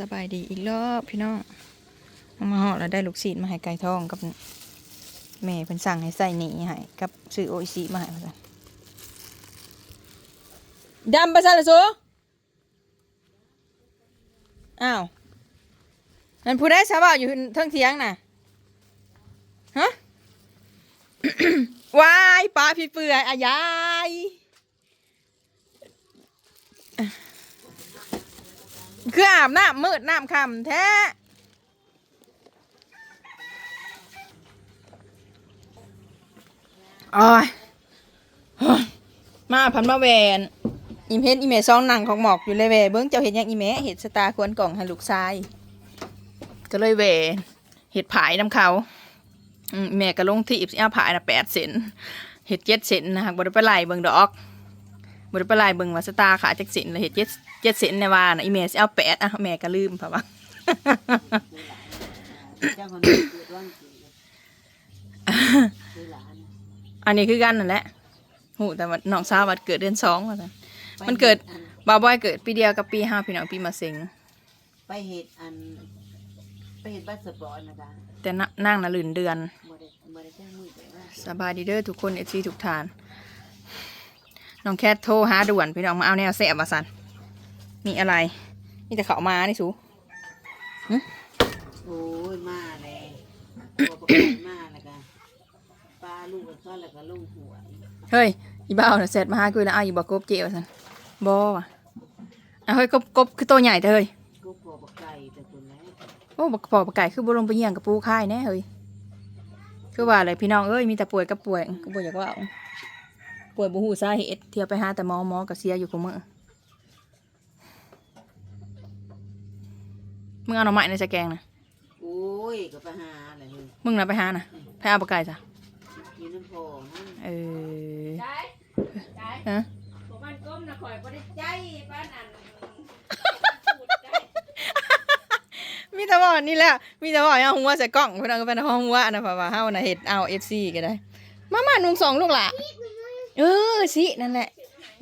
สบายดีอีกรอบพี่น้องเอามาหอแล้วได้ลูกศิษย์มาให้ไก่ทองกับแม่เพิ่นสั่งให้ใส่หนีให้กับซื้อโออิชิมาให้มาสั่นดำไปซะละสูอ้าวนั่นผู้ได้สาวาอยู่เทิงเทียงน่ะฮะวายปลาพี่เปื่อยอายาย คืออาบน้ำมืดน้ำคำแท้อ้ยมาพันมาแวนอีเพนอีเมซองหนังของหมอกอยู่เลยแวเบิ้งเจ้าเห็นยังอีเมเห็ดสตาควรกล่องให้ลูกชาย ก็เลยแหวเห็ดผายน้ำเขาอืมอีแม่ก็ลงที่อิบเอาผายนะแปดเซนเห็ดเจ็ดเซนนะฮะบริไปไล่เบิ้งดอกบริไปไล่เบิ้งว่าสตาขาจากเซนเลยเห็ดเจ็ด เจ็ดเซนในว่านะอีเมสิเอาแปดอะแม่ก็ลืมเพราะว่าเจ้าคนนี้เกิดวันเกิดคือหลานอันนี้คือกันนั่นแหละหูแต่ว่าน้องสาววัดเกิดเดือนสองว่าซั่นไปมันเกิดฮ็อับาวบอยเกิดปีเดียวกับปีห้าพี่น้องปีมาเซ็งไปเหตุอันไปเหตุบัตรสปอร์ตนะคะแต่นนั่งน่ะลื่นเดือนบ่ได้บ่ได้แจ้งมือแต่ว่าสบายดีเด้อทุกคนเอซีทุกทานน้องแคทโทรหาด่วนพี่น้องมาเอาแนวแสบมาสัน มีอะไรมีแต่เขามานี่สูโอ้ยมาเลยตัวประกันมาแล้วก็ปลาลูกกับเขาแล้วก็ลงหัวเฮ้ยอีบ้าเอาน่ะเสร็จมาหากูแล้วเอาอยู่บอกกบเจียวสันบอว่ะอะเฮ้ยกบกบคือตัวใหญ่เธอเฮ้ยก็พอปลาไก่แต่คนแล้วโอ้บอกปอกปลาไก่คือบุลงไปเยี่ยงกับปูค่ายแน่เฮ้ยคือว่าอะไรพี่น้องเอ้ยมีแต่ป่วยกับป่วยก็ป่วยอยากว่าเอาป่วยบูหูสาเหตุเที่ยวไปหาแต่หมอหมอกับเสียอยู่กับมือ มึงเอาหน่อไม้ในสแกงนะโอ้ยก็ไปหาอะไรเลยมึงน่ะไปหาน่ะไปเอาปลาไก่จ้ะอยู่น้ำพอนั่นเออได้ได้ฮะผมมันก้มนะข่อยบ่ได้ใจป้านอันพูดได้มีแต่ว่านี่แหละมีแต่ว่าเอาหัวใส่กล้องเพื่อนเอาก็เป็นห้องหัวนะเพราะว่าเฮาน่ะเฮ็ดเอาเอฟซีก็ได้ มามานุ่งสองลูกหล่ะเออสินั่นแหละ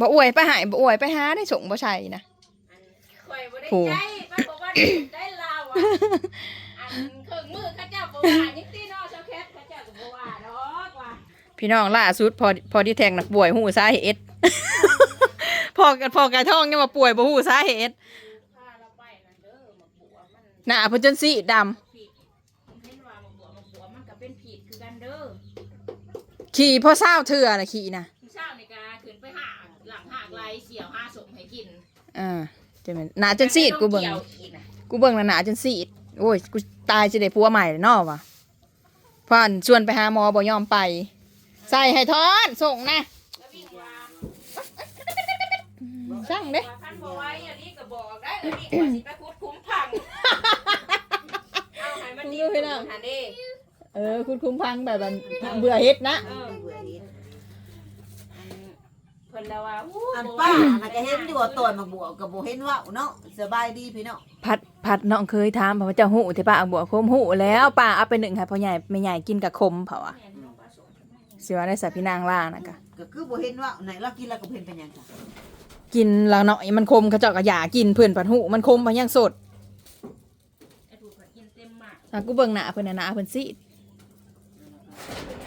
บ่อวยไปหายบ่อวยไปหาได้ส่งบ่ใช่นะ ข่อยบ่ได้โอ้ใจป้าบอกว่าได้ลาว อะอันเครื่องมือเข้าเจ้าบ่ว่ายังตีนอเจ้าแคทเข้าเจ้าก็บ่ว่าดอกว่าพี่น้องล่าสุดพอพอที่แทงนักป่วยหูสาเหตุพอพอกระท่องยังมาป่วยบ่หูสาเหตุพาเราไปนั่นเด้อมาบัวมันหน้าเพิ่นจนสีดำผิดเห็นว่ามาบัวมาบัวมันก็เป็นผิดคือกันเด้อขี่พ่อเศร้าเถื่อน่ะขี่น่ะผู้เช้านี่ก็ขึ้นไปหาหลังหากไหลเสี่ยวหาสมให้กินอ่าจะแม่นหน้าจนสีดกูเบิ่ง กี่ยวอีกน่ะ กูเบิ่งแล้วหนาจนสีดโอ้ยกูตายจะได้ผัวใหม่เลยเนอวะพ่อนชวนไปหาหมอบ่ยอมไป ใส่ให้ทอนส่งนะแล้ววิ่งวามสั่งเด้ว่าท่านบอกไว้อันนี้ก็บอกได้อันนี้ว่าสิไปคุดคุ้มพังเอาให้มันดีขึ้นหันเด้เออคุณคุ้มพังแบบว่าเบื่อเฮ็ดนะ เออเบื่อเห็ดอันเพิ่นแล้วว่าอู้อันบ่ป้าว่าน่ะก็เห็นอยู่ว่าต่อยมาบวกกับบ่เห็นว่าเนาะสบายดีพี่เนาะผัดผัดน้องเคยถามเพราะว่าเจ้าหูที่ป้าเอาบัวคมหูแล้วป้าเอาไปหนึ่งให้พ่อใหญ่ไม่ใหญ่กินกับคมเผาอะแม่นน้องปลาสมสิว่าได้สัพี่นางล่านะกะก็คือบ่เห็นว่าไหนเรากินแล้วก็เห็นเป็นหยังจ้ะกินแล้วเนาะมันคมเขาเจาะกระยากินเพื่อนผัดหูมันคมมันยังสดไอ้ผู้เพิ่นกินเต็มมากอะกูเบิ่งหน้าเพิ่นน่ะหน้าเพิ่นสิ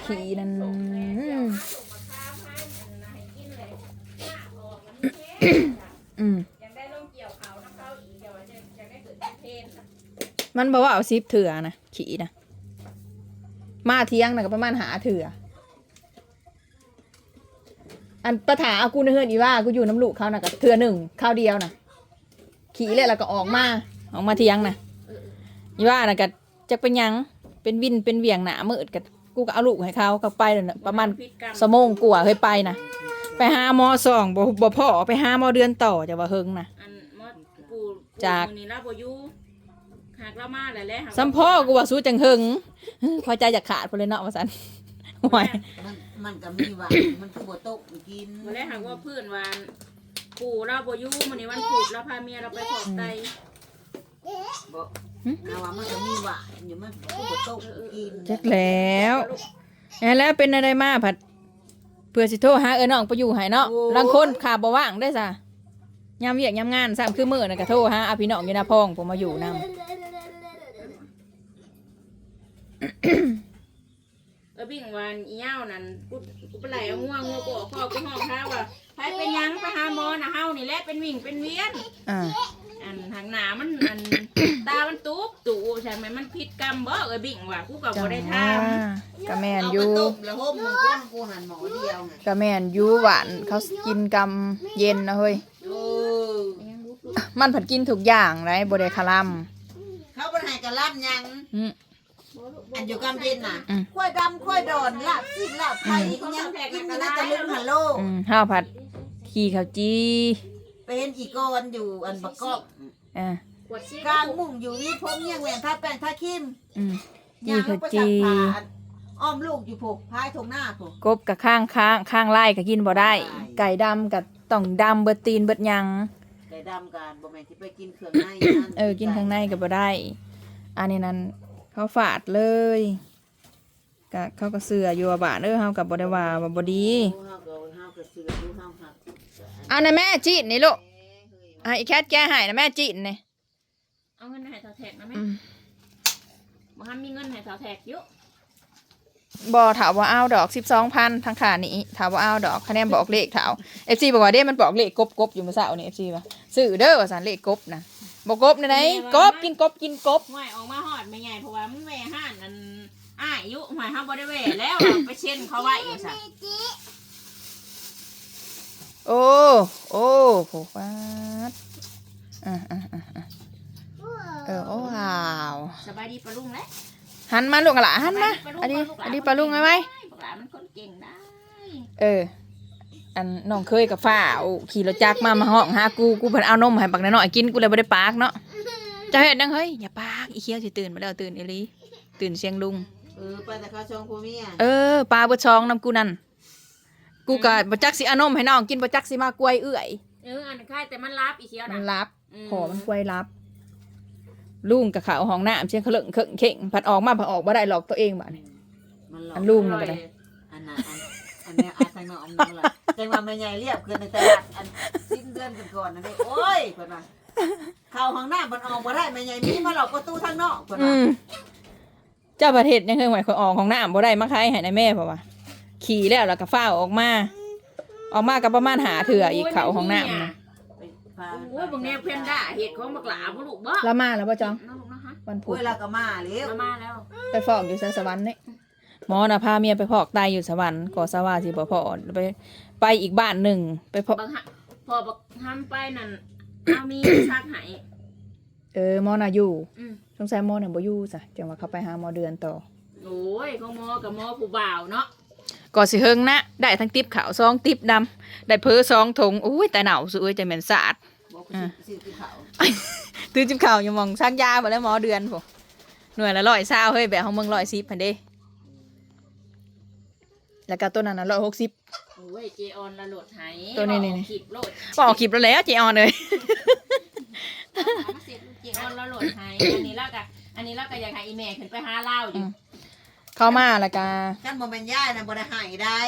ขี้นั่นส่งแม่ มันเท่จ้ะอืมยังได้ลงเกี่ยวเขาน้ำเขาอีกเดี๋ยวจะจะได้เกิดเป็นเพนนะมันบอกว่าเอาซิปเถื่อนะขี่นะมาเที่ยงนะก็ประมาณหาเถื่ออันประถาเอากูในเฮือนอีว่ากูอยู่น้ำลูกเขานะกับเถื่อหนึ่งข้าวเดียวนะขี่เลยแล้วก็ออกมาออกมาเที่ยงนะอีว่านะก็จะเป็นยังเป็นวินเป็นเวียงหนามืดกับกูก็เอาลูกให้เขาก็ไปเลยนะประมาณพิษกรรมสมงกลัวาเคยไปนะ ไปหาหมอสองบ่บ่พ่อไปหาหมอเดือนต่อจะว่าเฮิงนะ อันมดปู่จาก ปู่มื้อนี้ลาบ่อยู่หากเรามาแล้วแหละหากสัมพ่อกูว่าสู้จังเฮิงเฮ้ยพอใจอยากขาดพอเลยเนาะว่าสันห่วยมันมันก็มีว่ามันคือบ่ตกกินบ่แล้วหากว่าเพื่อนวานปู่เราบ่อยู่มื้อนี้วันพุธเราพาเมียเราไปขอบไตบ่เอาว่ามันก็มีว่าอยู่มันคือบ่ตกกินจักแล้วแอนแล้วเป็นอะไรมาผัด เพื่อสิโทรหาเออน้องไปอยู่ให้เนาะลังคนขาบ่ว่างได้ซะยามเวียกยามงานซ้ำคือมื้อน่ะก็โทรหาอาพี่น้องอยู่หน้าพองผมมาอยู่นํเออบิ่งวันอีเหย้านั่นกูกูไปไหลเอาง่วงงัวกูออกพ่อกูห้องข้าวว่าไปเป็นหยังไปหาหมอนะเฮานี่แหละเป็นวิ่งเป็นเวียนอ่า อันทางหนามันอัน ตามันตุ๊บตู่ใช่ไหมมันผิดกรรมบ่เอ้ยบิ่งว่ากูก็บ่ได้ทก็แม่นเอาอไปยู่ต้มแล้วห่มมึงก้นกูหันหมอเดียวไงก็แม่นอยู่หวานเขากินกำเย็นนะเฮ้ยโอ้ำมันผัดกินทุกอย่างไรบ่ได้คาลัมเขาบ่ให้กะลั่นยัง อืม อันอยู่กำเย็นน่ะอืม ข้อยดำข้อยดอนลาบซีนลาบไข่อีกยังกินนี่น่าจะลืมฮัลโหลอืมข้าวผัด ขี้ข้าวจี ไปเห็นอีกอนอยู่อันบักกอกอ่า ขวดซีกลางมุ้งอยู่นี่ผมเงียงแหวนท่าแป้งท่าคิมอืมย่างจีลงไปจีสักผ้าอันอ้อมลูกอยู่ผูกพายทงหน้าผูกกบกับข้างข้างข้างไล่ก็กินบ่ได้ได้ ไก่ดำกับต้องดำเบิดตีนเบิดหยัง ไก่ดำกันบ่แม่นที่ไปกินเครื่องในเออ กินข้างในก็บ่ได้ อันนี้นั้นเขาฝาดเลยก็เขาก็เสืออยู่ว่าบาทเออเฮากับบ่ได้ว่าว่าบ่ดี เฮาก็เฮาก็เสืออยู่ เฮาหักอันนั้นแม่จีนนี่ลูกอะอีแคทแกให้นะแม่จีนนี่เอาเงินให้เท่าแทกนะแม่อืมบ่ฮัมมีเงินให้เท่าแทกอยู่บ่ถามว่าเอาดอก12,000ทางขานี้ถามว่าเอาดอกคะแนนบอกเลขถาม FC บอกว่าเด้มันบอกเลขกบกบอยู่เมื่อเช้านี่ FC ว่าซื้อเด้อว่าซั่นเลขกบนะบ่กบในไหนกบกินกบกินกบ ห่วยออกมาฮอดไม่ใหญ่เพราะว่ามันแหวห้านอันอ้ายอยู่ห่วยเฮาบ่ได้แหวแล้วเอาไปเช่นเขาไว้อยู่ซะ โอ้ โอ้โหฟาดอะอะอะอะเออ โอ้ว้าว สบายดีปะลุงแล้วหันมาลูกอะล่ะหันมาอันนี้อันนี้ปลาลุงไหมไหมปลามันคนเก่งได้เออ อันน้องเคยกับฝ้าเอาขี่รถจักรมามาห้องหากู กูเพิ่นเอานมให้บักน้อยๆกิน กูเลยบ่ได้ปากเนาะจะเฮ็ดจังเฮ้ย อย่าปากอีเขียวสิตื่นมาแล้วตื่นอีหลีตื่นเสียงลุง เออไปแต่เขาชองผัวเมียเออ ปลาเบิดซองนํกูนั่น กูก็บ่จักสิเอานมให้น้องกินบ่จักสิมากล้วยเอื้อยเอออันค่ายแต่มันรับอีเชียวมันะนรับมขอมันกล้วยรับ ลุงกับเขาห้องน้ำเชียงเขาเลิงเข่งเข่งผัดออกมาผัดออกบ่ได้หรอกตัวเองบ้านี่มันหลอกอันลุงน่ะบ่ได้ อันน่ะอันอันเนี้ยอาทางนอกอันนั้นล่ะจังว่าแม่ใหญ่เรียบคือในตลาดอันสิ้นเดือนก่อนๆนั่นนี่โอ้ยเพิ่นว่าเข้าห้องน้ำมันออกบ่ได้แม่ใหญ่มีมาหลอกประตูทางนอกเพิ่นอืว่ามเจ้าประเทศยังเคยหมายคนออกของน้ำบ่ได้มาใครให้ในแม่เพราะว่า ขี่แล้วแล้วก็ฟ้าวออกมา ออกมากับประมาณหาเถื่ออีกเขาของน้ำนะไปพาโอ้ยบางแนวเพนด้าเห็ดของบักหลาบ่ลูกบ่แล้วมาแล้วป่ะจองน้ลูกนะคะวันพุโอ้ธยเราก็มาแล้วมามาแล้วไปฟอกอยู่สวรรค์นี่หมอน่ะพาเมียไปพอกไตอยู่สวรรค์ก่อสว่าสิบ่พอไปไปอีกบ้านหนึ่งไปพอกบางฮะพอบักทำไปนั่นเอามีซักให้เออหมอน่ะอยู่อืมสงสัยหมอน่ะบ่อยู่จ้ะจังว่าเขาไปหาหมอเดือนต่อโอ้ยของหมอกับหมอผู้บ่าวเนาะ ก่อนสิเฮิงนะ ได้ทั้งติ๊บขาวซองติ๊บดำได้เพอซองถงอุ้ยแต่หนาวสุดจะเหม็นสะอาดบอกอ่าสิสิเขาตื่นจิบข่าวยังมองสร้างยามาแล้วหมอเดือนผมหน่วยละร้อยเศร้าเฮ้ยแบบของมึงร้อยสิบพันเด้แล้วก็ตัวนั้นน่ะร้อยหกสิบโอ้ยเจออนละโหลดให้ตัวนี้นี่ขีบโหลดบอกคลิปแล้วแหล้วเจออนเลยเอามาเสียบเจออนละโหลดให้อันนี้แล้วก็อันนี้แล้วก็อยากให้อีแม่ขึ้นไปหาเล่าอยู่ เข้ามาแล้วก็กันบ่แม่นย่ายน่ะบ่ได้ใหายได้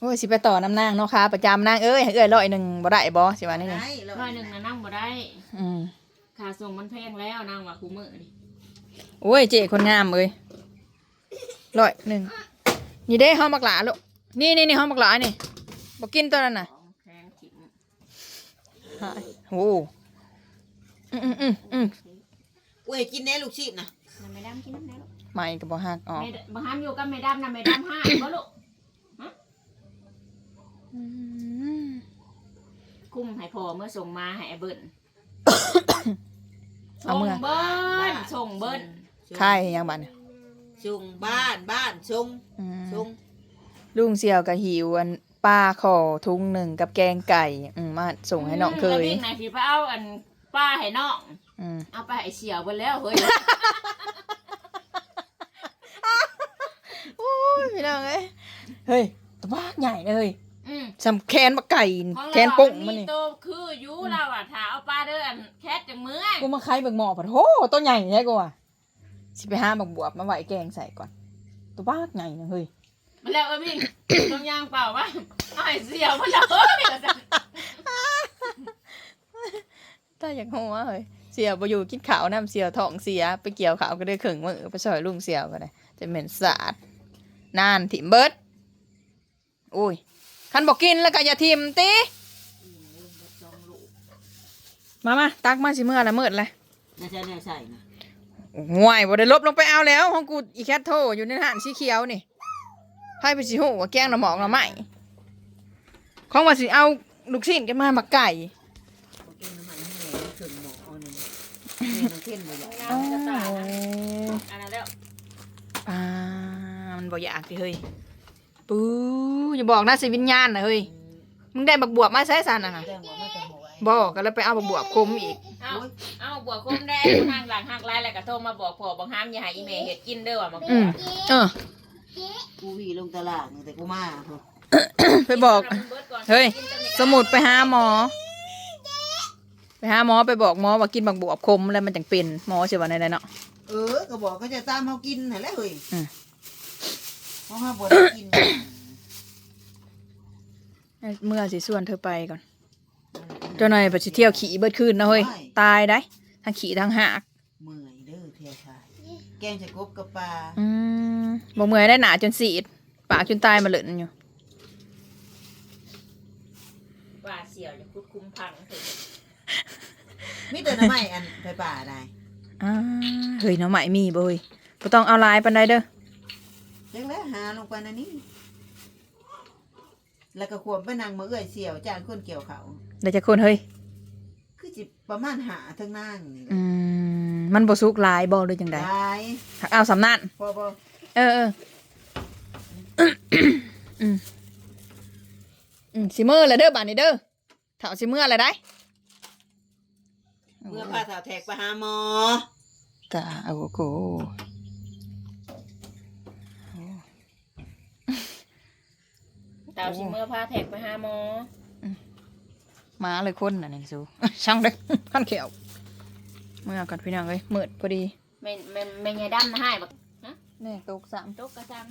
โอ้ยสิไปต่อน้ำนางเนาะค่ะประจำนางเอ้ยให้เอ้ยร้อยหนึ่งบ่ได้บ่สิว่านี่นี่ได้ร้อยหนึ่งนะนั่งบ่ได้อืมค่าส่งมันแพงแล้วนางว่าคูมือนี่โอ้ยเจคนงามเอ้ยร้อยหนึ่งนี่เด้ห้องมักหลาลูกนี่นี่นี่ห้องมักหลานี่บ่กินตัวนั้นน่ะของแพงขิมหายโอ้อืมอืมอืมอืมโอ้ยกินแน่ลูกชิ้นน่ะน้ำไม่ดำกินน้ำได้ลูก ไม่ก็บ่หักออกแม่ดบางฮัมอยู่กับแม่ดำนะแม่ดำห้าบ่ลูกคุ้มให้พอเมื่อส่งมาให้ไอ้เบิ้ลเอาส่งเมื่อเบิ้ลส่งเบิ้ลใช่ยังบัดเนี่ยชุงบ้านบ้านชงอืมชงลุงเสี่ยวกับหิวอันป้าขอทุงหนึ่งกับแกงไก่อืมมาส่งให้น้องเคยมแล้ววิ่งไหนพี่ไปเอาอันป้าให้น้องอืมเอาไปให้เสียวไปแล้วเฮ้ย โอ้ ยพี่น้องเอ้ยเฮ้ยตัวบ้ากใหญ่เลยอืมสำแคนมาไก่ของแคเรานอะปุ่งมัมันนมีนี่ตัวคืออยู่เราอะถ้าเอาปลาเด้ออันแคทจังมือกูมาไข่เบิกหมอผัดโหตัวใหญ่ใช่กูอะสิไปห้าบักบวบมาไหวแกงใส่ก่อนตัวบ้ากใหญ่นะเฮ้ยมาแล้วเออวิ่งต้องยางเปล่าว่าเอาให้เสียวมาแล้วเฮ้ยตาอยากหัวเฮ้ยเสียวบ่อยู่กินข้าวน้ำเสียวท้องเสียไปเกี่ยวข้าวก็ได้ครึ่งมื้อไปซอยลุงเสียวก็ได้จะเหม็นสาด นานถิ่มเบิดอุ้ยคันบอกกินแล้วก็อย่าทิมติมามาตักมาสิเมื่อละมืดเลยน่าใช่แน่ใช่นะห่วยบ่ได้ลบลงไปเอาแล้วของกูอีแคทโทอยู่ในหันสีเขียวนี่ไพ่ไปสิหูว่าแกงหน่อหมอกหน่อไม้ของว่าสิเอาลูกชิ้นกันมาหมักไก่โอเคน้ำมันให้แม่ขึ้นหมอเอาหนึ่งแม่น้ำเค็มบ่อยากงานจะตายนะอันนั้นแล้วอ่า มันบ่อยากสิเฮ้ยปูอย่าบอกนะสิวิญญาณนะเฮ้ยมึงได้บักบวบมาใช้สันน่ะนะแจ้งว่าไม่จะหมวยบอกกันแล้วไปเอาบักบวบคมอีกเอาเอาบวกคมได้นางหลังหักลายแล้วก็โทรมาบอกพ่อบังห้ามอย่าให้อีเมเฮ็ดกินเด้อว่ามาอืมเออ กูวีลงตลาดนี่แต่กูมาพอไปบอก เฮ้ย สมุดไปหาหมอ ไปหาหมอไปบอกหมอว่ากินบักบวบคมแล้วมันจังเป็นหมอสิว่าในๆเนาะ เออก็บอกก็จะตามเขากินนั่นแหละเฮ้ยอืม เพราะว่าบ่ได้กินเมื่อสิส่วนเธอไปก่อนเจ้าหน่อยไปสิเที่ยวขี่เบิดคืนนะเฮ้ยตายได้ทั้งขี่ทั้งหักเมื่อยเด้อเทียชายแกงใส่กบกับปลาอืมบ่เมื่อยได้หนาจนสีดปากจนตายมาเหลินอยู่ว่าเสี่ยวจะคุดคุ้มพังเถอะมีแต่น้ำไม้อันไปป่าได้อ่าเฮ้ยหน้องใหม่มีบ่เฮ้ยบ่ต้องเอาลายปานใดเด้อ จังแล้วหาลงไปในนี้แล้วก็ควมไปนั่งมาเอื้อยเสี่ยวจานคนเกี่ยวเขาเดี๋ยวจะคนเฮ้ยคือจิประมาณหาทั้งนั่งนี่อืมมันบ่สุกหลายบ่หรือจังไดได้หักเอาสำนั่นพอพอเออเอออืมอืมสิมื้อแล้วเด้อบัดนี้เด้อเฒ่าสิมื้อแล้วได้เมื่อพาสาวแทกไปหาหมอ ตาโอ้โหเต่าชิเมื่อพาแทกไปหาหมอมาเลยคนน่ะนี่สูช่างเด้อขั้นเขียวเมื่อก่อนพี่น้องเอ้ยมืดพอดีไม่ไม่ไม่ยายดำนะให้บักแน่ตกสาม ตกกระซัง